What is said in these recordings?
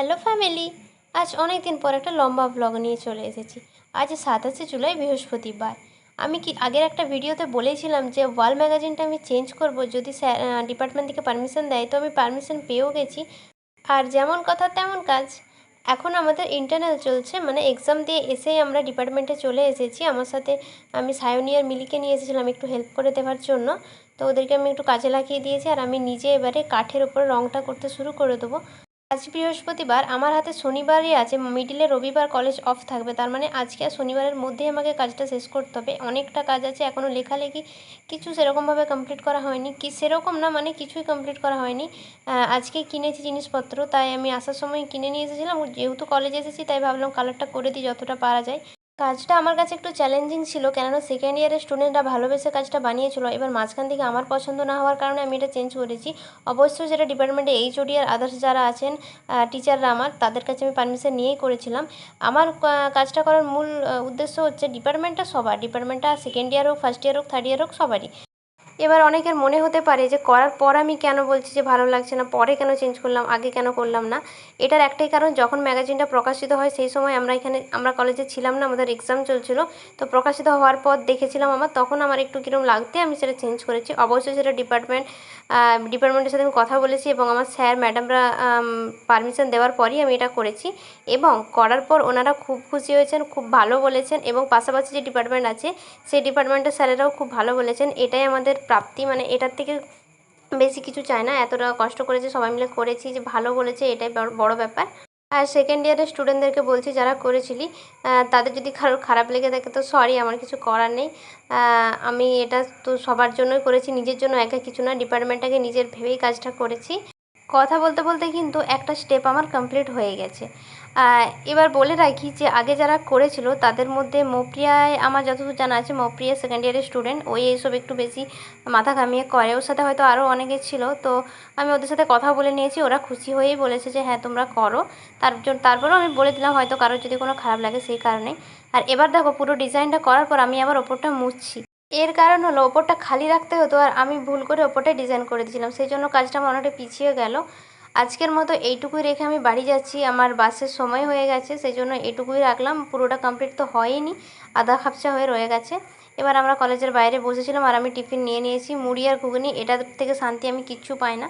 Hello family, আজ অনেক দিন পর একটা লম্বা ব্লগ নিয়ে চলে এসেছি। আজ সাতাশে জুলাই, বৃহস্পতিবার। আমি কি আগের একটা ভিডিওতে বলেছিলাম যে ওয়াল ম্যাগাজিনটা আমি চেঞ্জ করব? যদি স্যার ডিপার্টমেন্ট থেকে পারমিশন দেয়, তো আমি পারমিশন পেয়েও গেছি। আর যেমন কথা তেমন কাজ। এখন আমাদের ইন্টারনাল চলছে মানে এক্সাম দিয়ে এসেই আমরা ডিপার্টমেন্টে চলে এসেছি। আমার সাথে আমি সায়নিয়ার মিলিকে নিয়ে এসেছিলাম একটু হেল্প করে দেওয়ার জন্য। তো ওদেরকে আমি একটু কাজে লাগিয়ে দিয়েছি, আর আমি নিজে এবারে কাঠের ওপর রঙটা করতে শুরু করে দেবো। আজ বৃহস্পতিবার, আমার হাতে শনিবারই আছে। মিডিলে রবিবার কলেজ অফ থাকবে। তার মানে আজকে আর শনিবারের মধ্যেই আমাকে কাজটা শেষ করতে হবে। অনেকটা কাজ আছে। এখনও লেখালেখি কিছু সেরকমভাবে কমপ্লিট করা হয়নি। কি সেরকম না মানে কিছুই কমপ্লিট করা হয়নি। আজকে কিনেছি জিনিসপত্র। তাই আমি আসার সময় কিনে নিয়ে এসেছিলাম। যেহেতু কলেজে এসেছি, তাই ভাবলাম কালারটা করে দিই, যতটা পারা যায়। কাজটা আমার কাছে একটু চ্যালেঞ্জিং ছিল, কেননা সেকেন্ড ইয়ারের স্টুডেন্টরা ভালোবেসে কাজটা বানিয়েছিল। এবার মাঝখান থেকে আমার পছন্দ না হওয়ার কারণে আমি এটা চেঞ্জ করেছি। অবশ্যই যেটা ডিপার্টমেন্টে এইচওডি আর আদার্স যারা আছেন টিচাররা আমার, তাদের কাছে আমি পারমিশন নিয়েই করেছিলাম। আমার কাজটা করার মূল উদ্দেশ্য হচ্ছে ডিপার্টমেন্টটা সবার ডিপার্টমেন্টটা সেকেন্ড ইয়ার হোক ফার্স্ট ইয়ার হোক থার্ড ইয়ার হোক, সবারই। এবার অনেকের মনে হতে পারে যে, করার পর আমি কেন বলছি যে, ভালো লাগছে না, পরে কেন চেঞ্জ করলাম, আগে কেন করলাম না? এটার একটাই কারণ, যখন ম্যাগাজিনটা প্রকাশিত হয়, সেই সময় আমরা এখানে, আমরা কলেজে ছিলাম না, আমাদের এক্সাম চলছিল। তো প্রকাশিত হওয়ার পর দেখেছিলাম আমার, তখন আমার একটু কীরকম লাগতে, আমি সেটা চেঞ্জ করেছি। অবশ্যই সেটা ডিপার্টমেন্ট ডিপার্টমেন্টের সাথে আমি কথা বলেছি এবং আমার স্যার ম্যাডামরা পারমিশন দেওয়ার পরই আমি এটা করেছি। এবং করার পর ওনারা খুব খুশি হয়েছেন, খুব ভালো বলেছেন এবং পাশাপাশি যে ডিপার্টমেন্ট আছে, সেই ডিপার্টমেন্টের স্যারেরাও খুব ভালো বলেছেন। এটাই আমাদের প্রাপ্তি মানে এটার থেকে বেশি কিছু চাই না। এতটা কষ্ট করেছে, সবাই মিলে করেছি যে ভালো বলেছে, এটাই বড়- ব্যাপার। আর সেকেন্ড ইয়ারের স্টুডেন্টদেরকে বলছি যারা করেছিলি তাদের যদি কারোর খারাপ লেগে থাকে তো সরি আমার কিছু করার নেই। আমি এটা তো সবার জন্যই করেছি, নিজের জন্য একা কিছু না ডিপার্টমেন্টটাকে নিজের ভেবেই কাজটা করেছি। কথা বলতে বলতে কিন্তু একটা স্টেপ আমার কমপ্লিট হয়ে গেছে। এবার বলে রাখি যে আগে যারা করেছিল, তাদের মধ্যে মৌপ্রিয়ায় আমার যতদূর জানা আছে, মৌপ্রিয়া সেকেন্ড ইয়ারের স্টুডেন্ট ওই এইসব একটু বেশি মাথা ঘামিয়ে করে। ওর সাথে হয়তো আরও অনেকে ছিল। তো আমি ওদের সাথে কথা বলে নিয়েছি। ওরা খুশি হয়েই বলেছে যে হ্যাঁ তোমরা করো। তার জন্য তারপরেও আমি বলে দিলাম, হয়তো কারোর যদি কোনো খারাপ লাগে সেই কারণে আর এবার দেখো, পুরো ডিজাইনটা করার পর আমি আবার ওপরটা মুছছি। এর কারণ হলো, ওপরটা খালি রাখতে হতো আর আমি ভুল করে ওপরটাই ডিজাইন করে দিয়েছিলাম। সেই জন্য কাজটা আমার অনেকটা পিছিয়ে গেল। আজকের মতো এইটুকুই রেখে আমি বাড়ি যাচ্ছি। আমার বাসের সময় হয়ে গেছে সেই জন্য এইটুকুই রাখলাম। পুরোটা কমপ্লিট তো হয়নি, আধা খাপচা হয়ে রয়ে গেছে। এবার আমরা কলেজের বাইরে বসেছিলাম আর আমি টিফিন নিয়ে নিয়েছি, মুড়ি আর ঘুগনি এটার থেকে শান্তি আমি কিচ্ছু পাই না।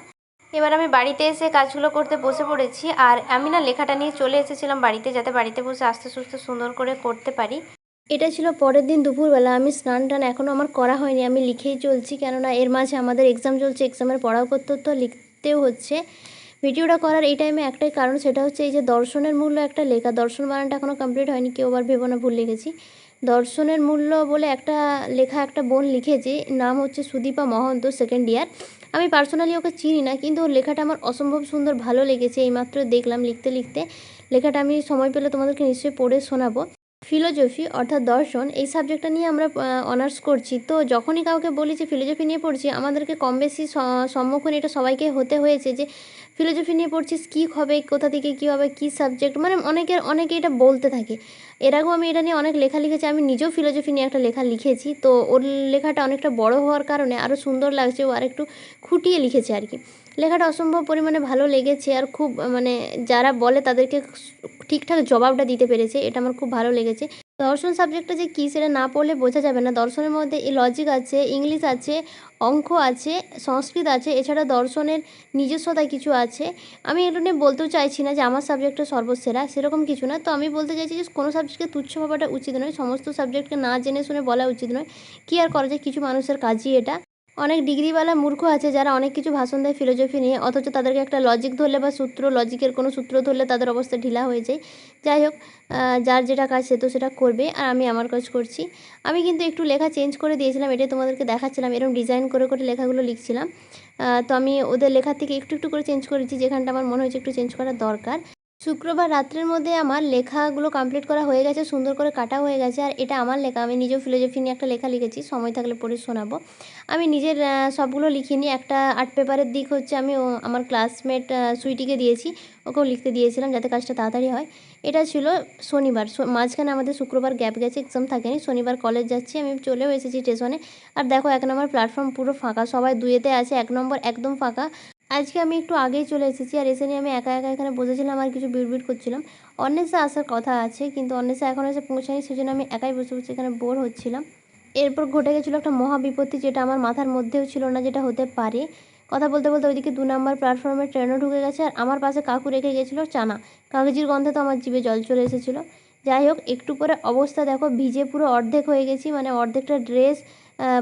এবার আমি বাড়িতে এসে কাজগুলো করতে বসে পড়েছি আর আমি না লেখাটা নিয়ে চলে এসেছিলাম বাড়িতে, যাতে বাড়িতে বসে আস্তে সুস্থ সুন্দর করে করতে পারি। এটা ছিল পরের দিন দুপুরবেলা, আমি স্নান টান এখনও আমার করা হয়নি, আমি লিখেই চলছি। কেননা এর মাঝে আমাদের এক্সাম চলছে এক্সামের পড়াও করতে তো লিখতেও হচ্ছে। ভিডিওটা করার এই টাইমে একটাই কারণ, সেটা হচ্ছে এই যে দর্শনের মূল্য একটা লেখা। দর্শন বানানটা এখনও কমপ্লিট হয়নি, কেউ আবার ভেবো না, ভুল লিখেছি। দর্শনের মূল্য বলে একটা লেখা, একটা বোন লিখেছে, নাম হচ্ছে সুদীপা মহন্ত সেকেন্ড ইয়ার আমি পার্সোনালি ওকে চিনি না, কিন্তু ওর লেখাটা আমার অসম্ভব সুন্দর ভালো লেগেছে এইমাত্র দেখলাম লিখতে লিখতে। লেখাটা আমি সময় পেলে তোমাদেরকে নিশ্চয়ই পড়ে শোনাবো। ফিলোজফি অর্থাৎ দর্শন, এই সাবজেক্টটা নিয়ে আমরা অনার্স করছি। তো যখনই কাউকে বলি যে ফিলোজফি নিয়ে পড়ছি, আমাদেরকে কম বেশি সম্মুখীন এটা সবাইকে হতে হয়েছে যে ফিলোজফি নিয়ে পড়ছিস, কী হবে, কোথা থেকে কী হবে, কী সাবজেক্ট মানে অনেকের অনেকে এটা বলতে থাকে। এর আগেও আমি এটা নিয়ে অনেক লেখা লিখেছি, আমি নিজেও ফিলোজফি নিয়ে একটা লেখা লিখেছি। তো ওর লেখাটা অনেকটা বড় হওয়ার কারণে আরও সুন্দর লাগছে, ও আর একটু খুঁটিয়ে লিখেছে আর কি। লেখাটা অসম্ভব পরিমাণে ভালো লেগেছে আর খুব মানে যারা বলে তাদেরকে ঠিকঠাক জবাবটা দিতে পেরেছে, এটা আমার খুব ভালো লেগেছে। দর্শন সাবজেক্টটা যে কী সেটা না পড়লে বোঝা যাবে না। দর্শনের মধ্যে এই লজিক আছে ইংলিশ আছে, অঙ্ক আছে, সংস্কৃত আছে, এছাড়া দর্শনের নিজস্বতা কিছু আছে। আমি এটা নিয়ে বলতেও চাইছি না যে আমার সাবজেক্টটা সর্বসেরা, সেরকম কিছু না। তো আমি বলতে চাইছি যে কোনো সাবজেক্টকে তুচ্ছ ভাবাটা উচিত নয়। সমস্ত সাবজেক্টকে না জেনে শুনে বলা উচিত নয়। কী আর করা যায়? কিছু মানুষের কাজই এটা। অনেক ডিগ্রিওয়ালা মূর্খ আছে যারা অনেক কিছু ভাষণ দেয় ফিলোজফি নিয়ে, অথচ তাদেরকে একটা লজিক ধরলে বা সূত্র লজিকের কোনো সূত্র ধরলে তাদের অবস্থা ঢিলা হয়ে যায়। যাই হোক যার যেটা কাজ সে তো সেটা করবে, আর আমি আমার কাজ করছি। আমি কিন্তু একটু লেখা চেঞ্জ করে দিয়েছিলাম, এটাই তোমাদেরকে দেখাচ্ছিলাম এরকম ডিজাইন করে করে লেখাগুলো লিখছিলাম। তো আমি ওদের লেখার থেকে একটু একটু করে চেঞ্জ করেছি, যেখানটা আমার মনে হয়েছে একটু চেঞ্জ করা দরকার। শুক্রবার রাত্রের মধ্যে আমার লেখাগুলো কমপ্লিট করা হয়ে গেছে, সুন্দর করে কাটা হয়ে গেছে, আর এটা আমার লেখা। আমি নিজেও ফিলোজফি নিয়ে একটা লেখা লিখেছি, সময় থাকলে পড়ে শোনাবো। আমি নিজের সবগুলো লিখিনি, একটা আর্ট পেপারের দিক হচ্ছে আমি আমার ক্লাসমেট সুইটিকে দিয়েছি, ওকেও লিখতে দিয়েছিলাম যাতে কাজটা তাড়াতাড়ি হয়। এটা ছিল শনিবার মাঝখানে আমাদের শুক্রবার গ্যাপ গেছে এক্সাম থাকেনি, শনিবার কলেজ যাচ্ছি, আমি চলেও এসেছি স্টেশনে আর দেখো, এক নম্বর প্ল্যাটফর্ম পুরো ফাঁকা, সবাই দুয়েতে আছে, এক নম্বর একদম ফাঁকা। আজকে আমি একটু আগেই চলে এসেছি আর এসে নিয়ে আমি একা একা এখানে বসেছিলাম আর কিছু বিড়বিড় করছিলাম। অন্বেষা আসার কথা আছে, কিন্তু অন্বেষা এখন এসে পৌঁছায়নি, সেজন্য আমি একাই বসে বসে এখানে বোর হচ্ছিলাম। এরপর ঘটে গেছিল একটা মহা বিপত্তি যেটা আমার মাথার মধ্যেও ছিল না যেটা হতে পারে। কথা বলতে বলতে ওইদিকে দু নম্বর প্ল্যাটফর্মে ট্রেনও ঢুকে গেছে আর আমার পাশে কাকু রেখে গেছিল চানা। কাগজির গন্ধে তো আমার জিভে জল চলে এসেছিল। যাই হোক একটু পরে অবস্থা দেখো, ভিজে পুরো অর্ধেক হয়ে গেছি মানে অর্ধেকটা ড্রেস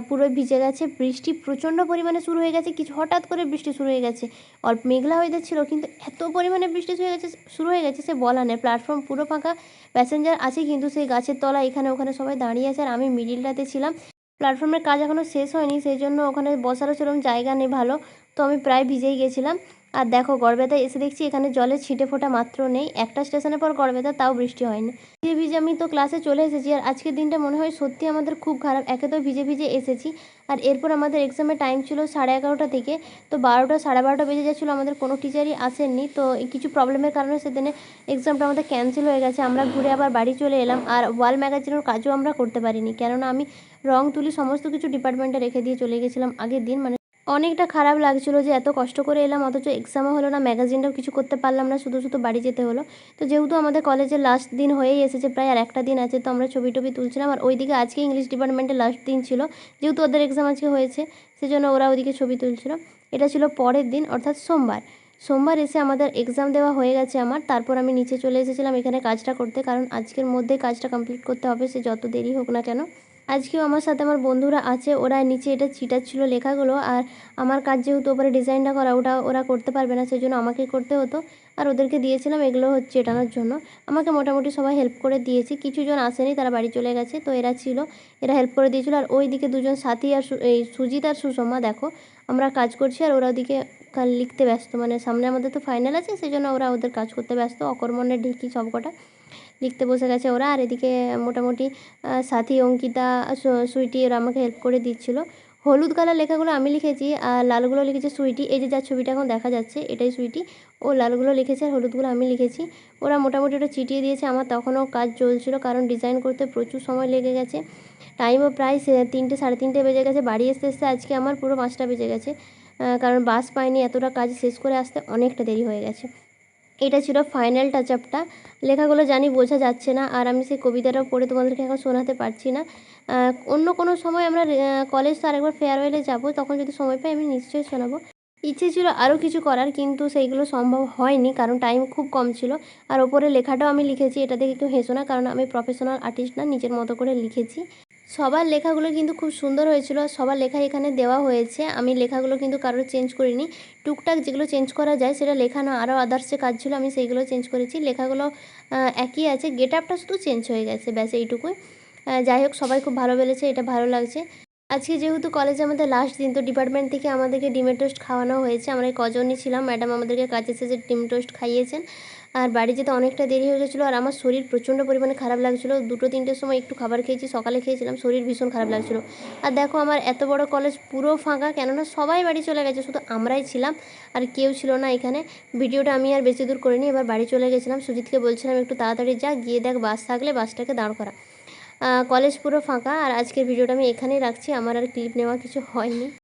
পুরো ভিজে গেছে, বৃষ্টি প্রচণ্ড পরিমাণে শুরু হয়ে গেছে, কিছু হঠাৎ করে বৃষ্টি শুরু হয়ে গেছে, অল্প মেঘলা হয়ে যাচ্ছিল কিন্তু এত পরিমাণে বৃষ্টি হয়ে গেছে, শুরু হয়ে গেছে সে বলা নেই প্ল্যাটফর্ম পুরো ফাঁকা প্যাসেঞ্জার আছে কিন্তু সেই গাছের তলা এখানে ওখানে সবাই দাঁড়িয়ে আছে আর আমি মিডিলটাতে ছিলাম প্ল্যাটফর্মের কাজ এখনও শেষ হয়নি, সেই জন্য ওখানে বসারও সেরকম জায়গা নেই ভালো, তো আমি প্রায় ভিজেই গেছিলাম আর দেখো গড়বেতায় এসে দেখছি এখানে জলের ছিটে ফোটা মাত্র নেই। একটা স্টেশনের পর গড়বেতা, তাও বৃষ্টি হয়নি। ভিজে ভিজে আমি তো ক্লাসে চলে এসেছি আর আজকের দিনটা মনে হয় সত্যি আমাদের খুব খারাপ। একে তো ভিজে ভিজে এসেছি আর এরপর আমাদের এক্সামের টাইম ছিল সাড়ে এগারোটা থেকে। তো বারোটা, সাড়ে বারোটা বেজে যাচ্ছিল, আমাদের কোনো টিচারই আসেননি। তো কিছু প্রবলেমের কারণে সেদিনে এক্সামটা আমাদের ক্যান্সেল হয়ে গেছে। আমরা ঘুরে আবার বাড়ি চলে এলাম আর ওয়াল ম্যাগাজিনের কাজও আমরা করতে পারিনি। কেননা আমি রং তুলি সমস্ত কিছু ডিপার্টমেন্টে রেখে দিয়ে চলে গেছিলাম আগের দিন। মানে অনেকটা খারাপ লাগছিল যে এত কষ্ট করে এলাম, অথচ এক্সামও হলো না ম্যাগাজিনটাও কিছু করতে পারলাম না, শুধু শুধু বাড়ি যেতে হলো। তো যেহেতু আমাদের কলেজের লাস্ট দিন হয়েই এসেছে, প্রায় আর একটা দিন আছে, তো আমরা ছবি টবি তুলছিলাম, আর ওইদিকে আজকে ইংলিশ ডিপার্টমেন্টের লাস্ট দিন ছিল, যেহেতু ওদের এক্সাম আজকে হয়েছে, সেজন্য ওরা ওইদিকে ছবি তুলছিল। এটা ছিল পরের দিন, অর্থাৎ সোমবার। সোমবার এসে আমাদের এক্সাম দেওয়া হয়ে গেছে আমার, তারপর আমি নিচে চলে এসেছিলাম এখানে কাজটা করতে, কারণ আজকের মধ্যে কাজটা কমপ্লিট করতে হবে, সে যত দেরি হোক না কেন। আজকেও আমার সাথে আমার বন্ধুরা আছে, ওরা নিচে এটা চিটাচ্ছিল লেখাগুলো আর আমার কাজ যেহেতু ওপরে ডিজাইনটা করা, ওটা ওরা করতে পারবে না, সেই জন্য আমাকে করতে হতো আর ওদেরকে দিয়েছিলাম এগুলো হচ্ছে এটানোর জন্য। আমাকে মোটামুটি সবাই হেল্প করে দিয়েছি, কিছুজন আসেনি, তারা বাড়ি চলে গেছে, তো এরা ছিল, এরা হেল্প করে দিয়েছিলো আর ওই দিকে দুজন সাথী আর এই সুজিত আর সুষমা, দেখো আমরা কাজ করছি আর ওরা ওদিকে লিখতে ব্যস্ত মানে সামনে আমাদের তো ফাইনাল আছে, সেই জন্য ওরা ওদের কাজ করতে ব্যস্ত অকর্মণের ঢিকি সবকটা। লিখতে বসে গেছে ওরা। আর এদিকে মোটামুটি সাথী, অঙ্কিতা সুইটি ওরা আমাকে হেল্প করে দিচ্ছিল। হলুদ কালার লেখাগুলো আমি লিখেছি, আর লালগুলো লিখেছে সুইটি। এই যে যার ছবিটা এখন দেখা যাচ্ছে, এটাই সুইটি। ও লালগুলো লিখেছে আর হলুদগুলো আমি লিখেছি। ওরা মোটামুটি ওটা চিটিয়ে দিয়েছে। আমার তখনও কাজ চলছিল, কারণ ডিজাইন করতে প্রচুর সময় লেগে গেছে। টাইমও প্রায় তিনটে, সাড়ে তিনটে বেজে গেছে। বাড়ি আসতে আসতে আজকে আমার পুরো পাঁচটা বেজে গেছে। কারণ বাস পাইনি, এতটা কাজ শেষ করে আসতে অনেকটা দেরি হয়ে গেছে। এটা ছিল ফাইনাল টাচ আপটা লেখাগুলো জানি বোঝা যাচ্ছে না, আর আমি সেই কবিতাটাও পড়ে তোমাদেরকে এখন শোনাতে পারছি না। অন্য কোনো সময় আমরা কলেজ তো আরেকবার ফেয়ারওয়েলে যাব, তখন যদি সময় পাই আমি নিশ্চয়ই শোনাবো। ইচ্ছে ছিল আরও কিছু করার, কিন্তু সেইগুলো সম্ভব হয়নি, কারণ টাইম খুব কম ছিল। আর ওপরে লেখাটাও আমি লিখেছি, এটা দেখে কেউ হেসো না, কারণ আমি প্রফেশনাল আর্টিস্ট না, নিজের মতো করে লিখেছি। সবার লেখাগুলো কিন্তু খুব সুন্দর হয়েছিল সবার লেখা এখানে দেওয়া হয়েছে। আমি লেখাগুলো কিন্তু কারোর চেঞ্জ করিনি। টুকটাক যেগুলো চেঞ্জ করা যায় সেটা লেখানো আরও আদার্স যে কাজ ছিল, আমি সেইগুলো চেঞ্জ করেছি। লেখাগুলো একই আছে। গেট আপটা শুধু চেঞ্জ হয়ে গেছে, ব্যাস এইটুকুই। যাই হোক, সবাই খুব ভালো বলেছে, এটা ভালো লাগছে। আজকে যেহেতু কলেজে আমাদের লাস্ট দিন, তো ডিপার্টমেন্ট থেকে আমাদেরকে ডিমের টোস্ট খাওয়ানো হয়েছে। আমরা কজনই ছিলাম। ম্যাডাম আমাদেরকে কাছে এসে ডিম টোস্ট খাইয়েছেন। আর বাড়ি যেতে অনেকটা দেরি হয়ে গেছিল আর আমার শরীর প্রচণ্ড পরিমাণে খারাপ লাগছিল। দুটো তিনটের সময় একটু খাবার খেয়েছি, সকালে খেয়েছিলাম, শরীর ভীষণ খারাপ লাগছিল। আর দেখো আমার এত বড় কলেজ পুরো ফাঁকা, কেননা সবাই বাড়ি চলে গেছে, শুধু আমরাই ছিলাম আর কেউ ছিল না এখানে। ভিডিওটা আমি আর বেশি দূর করিনি, এবার বাড়ি চলে গেছিলাম। সুজিতকে বলছিলাম, একটু তাড়াতাড়ি যা, গিয়ে দেখ বাস থাকলে বাসটাকে দাঁড় করা। কলেজ পুরো ফাঁকা আর আজকের ভিডিওটা আমি এখানেই রাখছি, আমার আর ক্লিপ নেওয়া কিছু হয়নি।